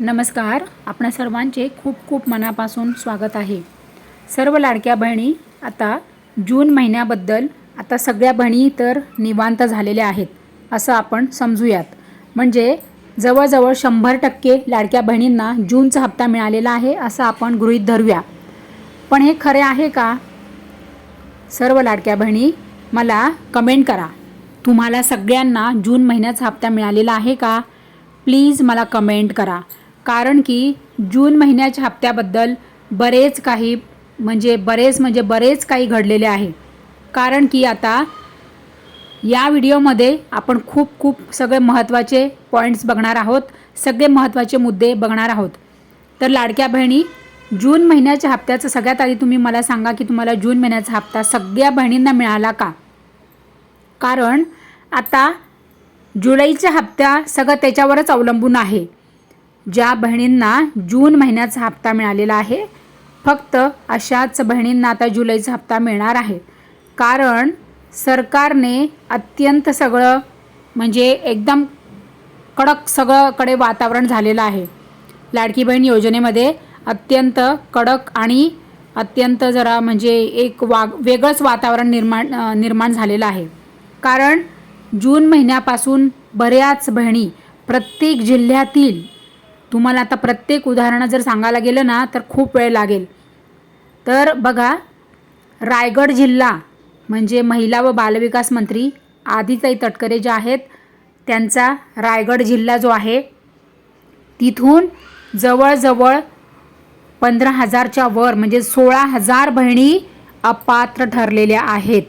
नमस्कार आपणा सर्वांचे खूप खूप मनापासून स्वागत आहे. सर्व लाडक्या बहिणी आता जून महिन्याबद्दल आता सगळ्या बहिणी तर निवांत झालेल्या आहेत असं आपण समजूयात. म्हणजे जवळजवळ शंभर टक्के लाडक्या बहिणींना जूनचा हप्ता मिळालेला आहे असं आपण गृहीत धरूया. पण हे खरे आहे का? सर्व लाडक्या बहिणी मला कमेंट करा. तुम्हाला सगळ्यांना जून महिन्याचा हप्ता मिळालेला आहे का? प्लीज मला कमेंट करा. कारण की जून महिन्याच्या हप्त्याबद्दल बरेच काही म्हणजे बरेच म्हणजे बरेच काही घडलेले आहे. कारण की आता या व्हिडिओमध्ये आपण खूप खूप सगळे महत्त्वाचे पॉईंट्स बघणार आहोत. सगळे महत्त्वाचे मुद्दे बघणार आहोत. तर लाडक्या बहिणी जून महिन्याच्या हप्त्याचं सगळ्यात आधी तुम्ही मला सांगा की तुम्हाला जून महिन्याचा हप्ता सगळ्या बहिणींना मिळाला का? कारण आता जुलैच्या हप्ता सगळं त्याच्यावरच अवलंबून आहे. ज्या बहिणींना जून महिन्याचा हप्ता मिळालेला आहे फक्त अशाच बहिणींना आता जुलैचा हप्ता मिळणार आहे. कारण सरकारने अत्यंत सगळं म्हणजे एकदम कडक सगळंकडे वातावरण झालेलं आहे. लाडकी बहीण योजनेमध्ये अत्यंत कडक आणि अत्यंत जरा म्हणजे एक वाग वेगळंच वातावरण निर्माण निर्माण झालेलं आहे. कारण जून महिन्यापासून बऱ्याच बहिणी प्रत्येक जिल्ह्यातील तुम्हाला आता प्रत्येक उदाहरणं जर सांगायला गेलं ना तर खूप वेळ लागेल. तर बघा रायगड जिल्हा म्हणजे महिला व बालविकास मंत्री आदिताई तटकरे ज्या आहेत त्यांचा रायगड जिल्हा जो आहे तिथून जवळजवळ पंधरा हजारच्या वर म्हणजे सोळा हजार बहिणी अपात्र ठरलेल्या आहेत.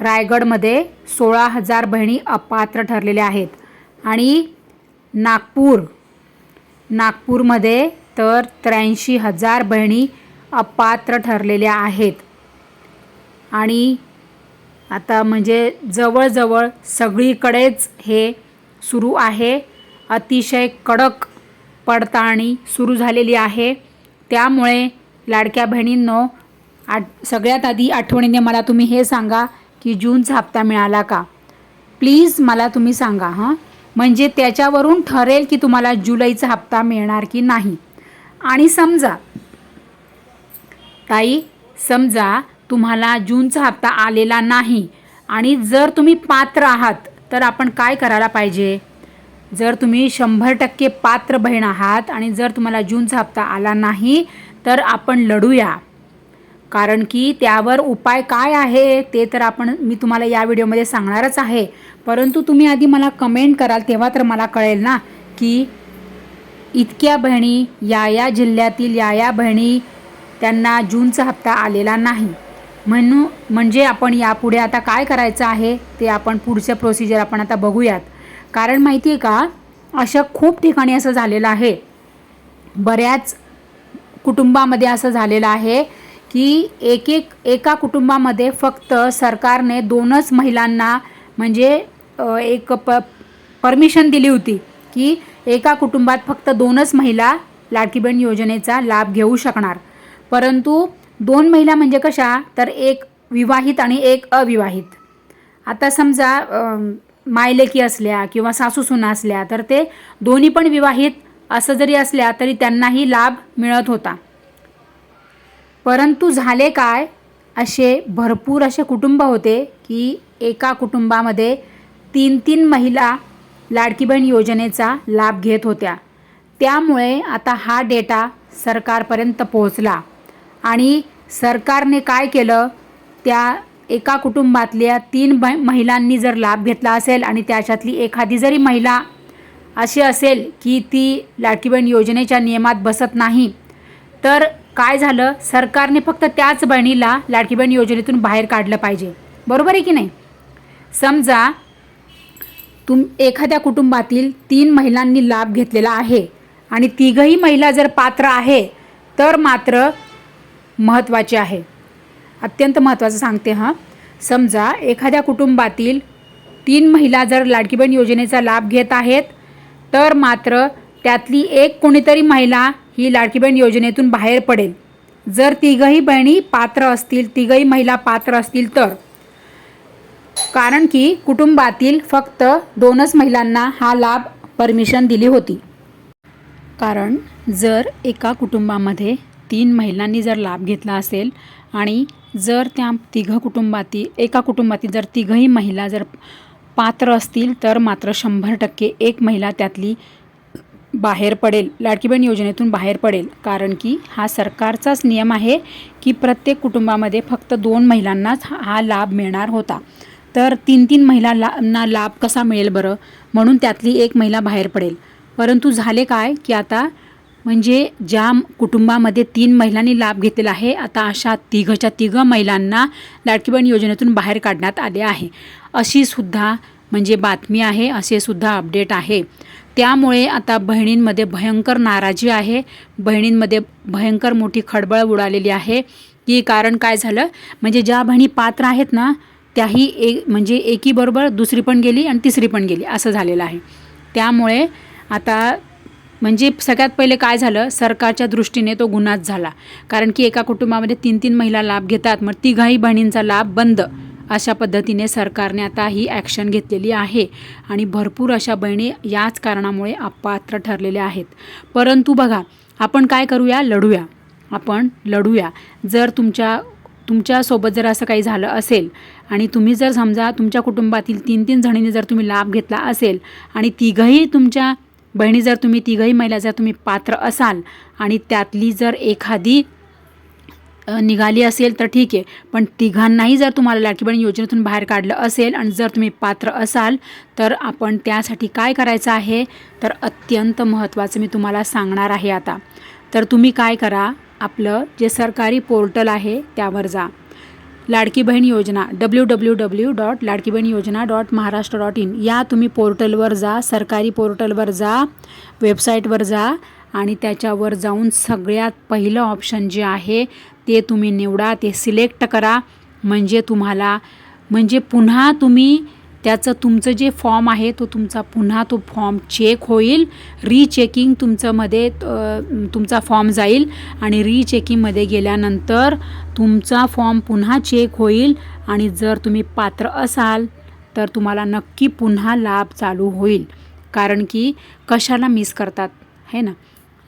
रायगडमध्ये सोळा हजार बहिणी अपात्र ठरलेल्या आहेत. आणि नागपूर नागपूरमध्ये तर त्र्याऐंशी हजार बहिणी अपात्र ठरलेल्या आहेत. आणि आता म्हणजे जवळजवळ सगळीकडेच हे सुरू आहे. अतिशय कडक पडताळणी सुरू झालेली आहे. त्यामुळे लाडक्या बहिणींनो आठ सगळ्यात आधी आठवणीने मला तुम्ही हे सांगा की जूनचा हप्ता मिळाला का? प्लीज मला तुम्ही सांगा हां? म्हणजे त्याच्यावरून ठरेल की तुम्हाला जुलैचा हप्ता मिळणार की नाही. आणि समजा ताई समजा तुम्हाला जूनचा हप्ता आलेला नाही आणि जर तुम्ही पात्र आहात तर आपण काय करायला पाहिजे? जर तुम्ही शंभर टक्के पात्र बहीण आहात आणि जर तुम्हाला जूनचा हप्ता आला नाही तर आपण लढूया. कारण की त्यावर उपाय काय आहे ते तर आपण मी तुम्हाला या व्हिडिओमध्ये सांगणारच आहे. परंतु तुम्ही आधी मला कमेंट कराल तेव्हा तर मला कळेल ना की इतक्या बहिणी या या जिल्ह्यातील या या बहिणी त्यांना जूनचा हप्ता आलेला नाही. म्हणून म्हणजे आपण यापुढे आता काय करायचं आहे ते आपण पुढचं प्रोसिजर आपण आता बघूयात. कारण माहिती आहे का अशा खूप ठिकाणी असं झालेलं आहे. बऱ्याच कुटुंबामध्ये असं झालेलं आहे. की एक एक एका कुटुंबामध्ये फक्त सरकारने दोनच महिलांना म्हणजे एक प परमिशन दिली होती की एका कुटुंबात फक्त दोनच महिला लाडकी बहीण योजनेचा लाभ घेऊ शकणार. परंतु दोन महिला म्हणजे कशा? तर एक विवाहित आणि एक अविवाहित. आता समजा मायलेकी असल्या किंवा सासू सुना असल्या तर ते दोन्ही पण विवाहित असं जरी असल्या तरी त्यांनाही लाभ मिळत होता. परंतु झाले काय? असे भरपूर असे कुटुंब होते की एका कुटुंबामध्ये तीन तीन महिला लाडकी बहीण योजनेचा लाभ घेत होत्या. त्यामुळे आता हा डेटा सरकारपर्यंत पोहोचला. आणि सरकारने काय केलं? त्या एका कुटुंबातल्या तीन ब महिलांनी जर लाभ घेतला असेल आणि त्याच्यातली एखादी जरी महिला अशी असेल की ती लाडकी बहीण योजनेच्या नियमात बसत नाही तर काय झालं? सरकारने फक्त त्याच बहिणीला लाडकी बहीण योजनेतून बाहेर काढलं पाहिजे. बरोबर आहे की नाही? समजा तुम एखाद्या कुटुंबातील तीन महिलांनी लाभ घेतलेला आहे आणि तिघही महिला जर पात्र आहे तर मात्र महत्त्वाचे आहे. अत्यंत महत्त्वाचं सांगते हां. समजा एखाद्या कुटुंबातील तीन महिला जर लाडकी बहीण योजनेचा लाभ घेत आहेत तर मात्र त्यातली एक कोणीतरी महिला ही लाडकी बहीण योजनेतून बाहेर पडेल. जर तिघही बहिणी पात्र असतील तिघही महिला पात्र असतील तर. कारण की कुटुंबातील फक्त दोनच महिलांना हा लाभ परमिशन दिली होती. कारण जर एका कुटुंबामध्ये तीन महिलांनी जर लाभ घेतला असेल आणि जर त्या तिघं कुटुंबातील एका कुटुंबातील जर तिघंही महिला जर पात्र असतील तर मात्र शंभर टक्के एक महिला त्यातली बाहेर पडेल लाडकी बहीण योजनेतून बाहेर पडेल. कारण की हा सरकारचाच नियम आहे की प्रत्येक कुटुंबामध्ये फक्त दोन महिलांनाच हा हा लाभ मिळणार होता. तर तीन तीन महिलांना लाभ कसा मिळेल बरं? म्हणून त्यातली एक महिला बाहेर पडेल. परंतु झाले काय की आता म्हणजे ज्या कुटुंबामध्ये तीन महिलांनी लाभ घेतलेला आहे आता अशा तिघच्या तिघं महिलांना लाडकी बहीण योजनेतून बाहेर काढण्यात आले आहे. अशीसुद्धा म्हणजे बातमी आहे असे सुद्धा अपडेट आहे. त्यामुळे आता बहिणींमध्ये भयंकर नाराजी आहे. बहिणींमध्ये भयंकर मोठी खळबळ उडालेली आहे. की कारण काय झालं? म्हणजे ज्या बहिणी पात्र आहेत ना त्याही एक म्हणजे एकीबरोबर दुसरी पण गेली आणि तिसरी पण गेली असं झालेलं आहे. त्यामुळे आता म्हणजे सगळ्यात पहिले काय झालं? सरकारच्या दृष्टीने तो गुन्हाच झाला. कारण की एका कुटुंबामध्ये तीन तीन महिला लाभ घेतात मग तिघाही बहिणींचा लाभ बंद. अशा पद्धतीने सरकारने आता ही ॲक्शन घेतलेली आहे. आणि भरपूर अशा बहिणी याच कारणामुळे अपात्र ठरलेल्या आहेत. परंतु बघा आपण काय करूया? लढूया. आपण लढूया. जर तुमच्या तुमच्यासोबत जर असं काही झालं असेल आणि तुम्ही जर समजा तुमच्या कुटुंबातील तीन तीन जणींनी जर तुम्ही लाभ घेतला असेल आणि तिघंही तुमच्या बहिणी जर तुम्ही तिघंही महिला जर तुम्ही पात्र असाल आणि त्यातली जर एखादी निघाली असेल तर ठीक आहे. पण तिघांनाही जर तुम्हाला लाडकी बहीण योजनेतून बाहेर काढलं असेल आणि जर तुम्ही पात्र असाल तर आपण त्यासाठी काय करायचं आहे? तर अत्यंत महत्त्वाचं मी तुम्हाला सांगणार आहे आता. तर तुम्ही काय करा? आपलं जे सरकारी पोर्टल आहे त्यावर जा. Ladki Bahin Yojana W W W dot Ladki Bahin Yojana dot Maharashtra dot in या तुम्ही पोर्टलवर जा सरकारी पोर्टलवर जा वेबसाईटवर जा आणि त्याच्यावर जाऊन सगळ्यात पहिलं ऑप्शन जे आहे ते तुम्ही निवडा ते सिलेक्ट करा. म्हणजे तुम्हाला म्हणजे पुन्हा तुम्ही त्याचं तुमचं जे फॉर्म आहे तो तुमचा पुन्हा तो फॉर्म चेक होईल. रीचेकिंग तुमचंमध्ये तुमचा फॉर्म जाईल आणि रीचेकिंगमध्ये गेल्यानंतर तुमचा फॉर्म पुन्हा चेक होईल आणि जर तुम्ही पात्र असाल तर तुम्हाला नक्की पुन्हा लाभ चालू होईल. कारण की कशाला मिस करतात है ना?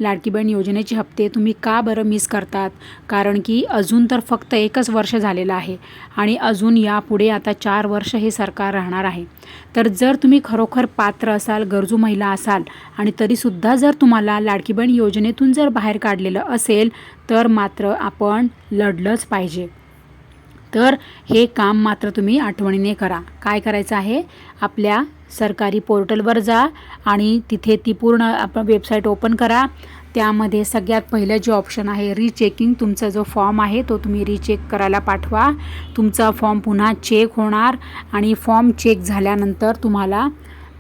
लाडकी बहीण योजनेचे हप्ते तुम्ही का बरं मिस करतात? कारण की अजून तर फक्त एकच वर्ष झालेलं आहे आणि अजून यापुढे आता चार वर्ष हे सरकार राहणार आहे. तर जर तुम्ही खरोखर पात्र असाल गरजू महिला असाल आणि तरीसुद्धा जर तुम्हाला लाडकी बहीण योजनेतून जर बाहेर काढलेलं असेल तर मात्र आपण लढलंच पाहिजे. तर हे काम मात्र तुम्ही आठवणीने करा. काय करायचं आहे? आपल्या सरकारी पोर्टलवर जा आणि तिथे ती पूर्ण आपण वेबसाईट ओपन करा. त्यामध्ये सगळ्यात पहिलं जे ऑप्शन आहे रिचेकिंग तुमचा जो फॉर्म आहे तो तुम्ही रीचेक करायला पाठवा. तुमचा फॉर्म पुन्हा चेक होणार आणि फॉर्म चेक झाल्यानंतर तुम्हाला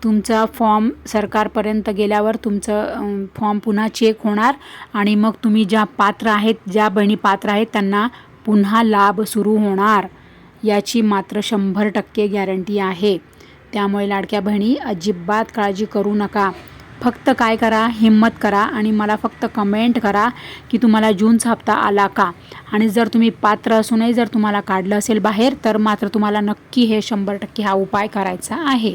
तुमचा फॉर्म सरकारपर्यंत गेल्यावर तुमचं फॉर्म पुन्हा चेक होणार. आणि मग तुम्ही ज्या पात्र आहेत ज्या बहिणी पात्र आहेत त्यांना पुन्हा लाभ सुरू होणार याची मात्र शंभर टक्के गॅरंटी आहे. त्यामुळे लाडक्या बहिणी अजिबात काळजी करू नका. फक्त काय करा हिंमत करा आणि मला फक्त कमेंट करा की तुम्हाला जूनचा हप्ता आला का? आणि जर तुम्ही पात्र असूनही जर तुम्हाला काढलं असेल बाहेर तर मात्र तुम्हाला नक्की हे शंभर टक्के हा उपाय करायचा आहे.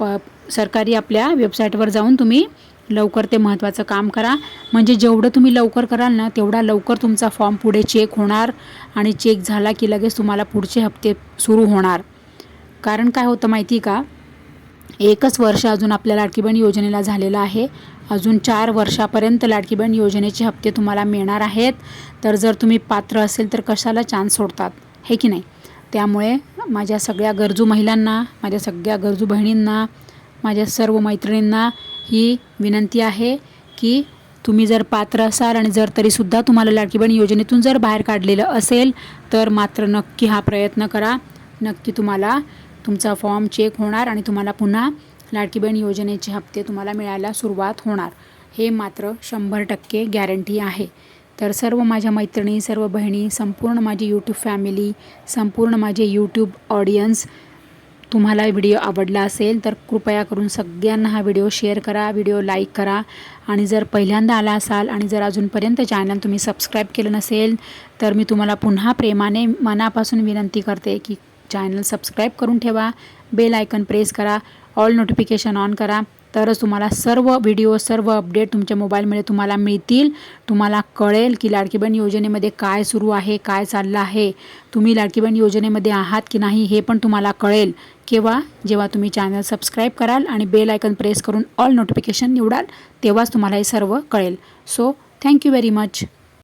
प सरकारी आपल्या वेबसाईटवर जाऊन तुम्ही लवकर ते महत्त्वाचं काम करा. म्हणजे जेवढं तुम्ही लवकर कराल ना तेवढा लवकर तुमचा फॉर्म पुढे चेक होणार आणि चेक झाला की लगेच तुम्हाला पुढचे हप्ते सुरू होणार. कारण काय होतं माहिती का? एकच वर्ष अजून आपल्या लाडकी बहीण योजनेला झालेलं आहे. अजून चार वर्षापर्यंत लाडकी बहीण योजनेचे हप्ते तुम्हाला मिळणार आहेत. तर जर तुम्ही पात्र असेल तर कशाला चान्स सोडतात? हे की नाही? त्यामुळे माझ्या सगळ्या गरजू महिलांना माझ्या सगळ्या गरजू बहिणींना माझ्या सर्व मैत्रिणींना ही विनंती आहे की तुम्ही जर पात्र असाल आणि जर तरीसुद्धा तुम्हाला लाडकी बहीण योजनेतून जर बाहेर काढलेलं असेल तर मात्र नक्की हा प्रयत्न करा. नक्की तुम्हाला तुमचा फॉर्म चेक होणार आणि तुम्हाला पुन्हा लाडकी बहीण योजनेचे हप्ते तुम्हाला मिळायला सुरुवात होणार. हे मात्र शंभर टक्के गॅरंटी आहे. तर सर्व माझ्या मैत्रिणी सर्व बहिणी संपूर्ण माझी यूट्यूब फॅमिली संपूर्ण माझे यूट्यूब ऑडियन्स तुम्हाला व्हिडिओ आवडला असेल तर कृपया करून सगळ्यांना हा व्हिडिओ शेअर करा व्हिडिओ लाईक करा. आणि जर पहिल्यांदा आला असाल आणि जर अजूनपर्यंत चॅनल तुम्ही सबस्क्राईब केलं नसेल तर मी तुम्हाला पुन्हा प्रेमाने मनापासून विनंती करते की चॅनल सबस्क्राईब करून ठेवा बेल आयकन प्रेस करा ऑल नोटिफिकेशन ऑन करा. तरच तुम्हाला सर्व व्हिडिओ सर्व अपडेट तुमच्या मोबाईलमध्ये तुम्हाला मिळतील. तुम्हाला कळेल की लाडकी बहीण योजनेमध्ये काय सुरू आहे काय चाललं आहे. तुम्ही लाडकी बहीण योजनेमध्ये आहात की नाही हे पण तुम्हाला कळेल. किंवा जेव्हा तुम्ही चॅनल सबस्क्राईब कराल आणि बेल आयकन प्रेस करून ऑल नोटिफिकेशन निवडाल तेव्हाच तुम्हाला हे सर्व कळेल. So thank you very much